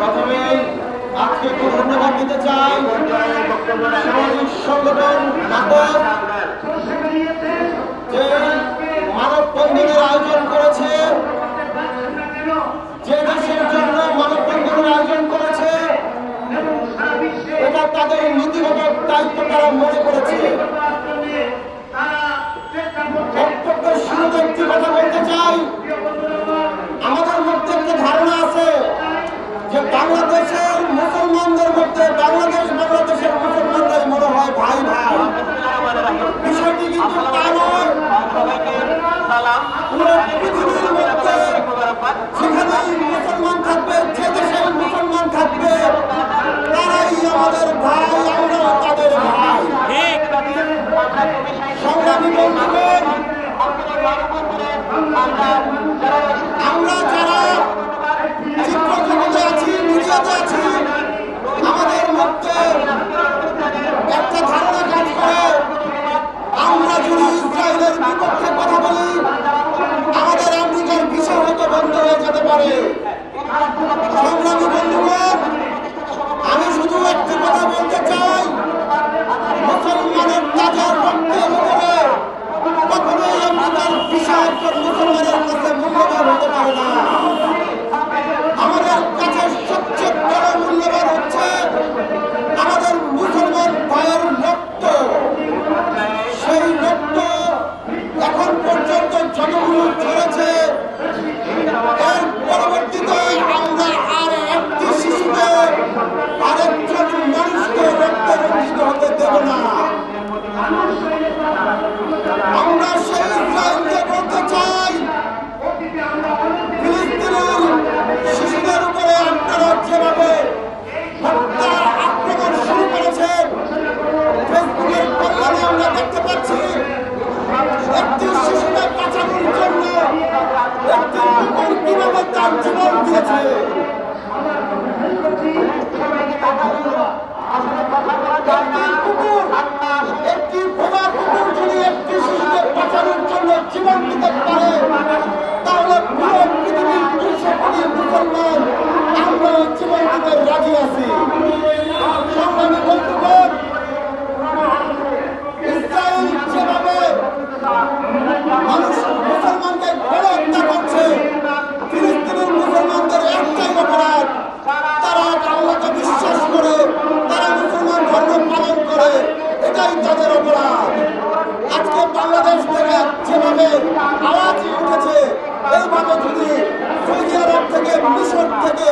প্রথমে আজকে একটু ধন্যবাদ দিতে চাই সামাজিক সংগঠন যে মানব বন্ধুদের আয়োজন করেছে, যে দেশের জন্য মানব বন্ধুদের আয়োজন করেছে, এটা তাদের নীতিগত দায়িত্ব তারা মনে করেছে। Puta que pariu! মিশর থেকে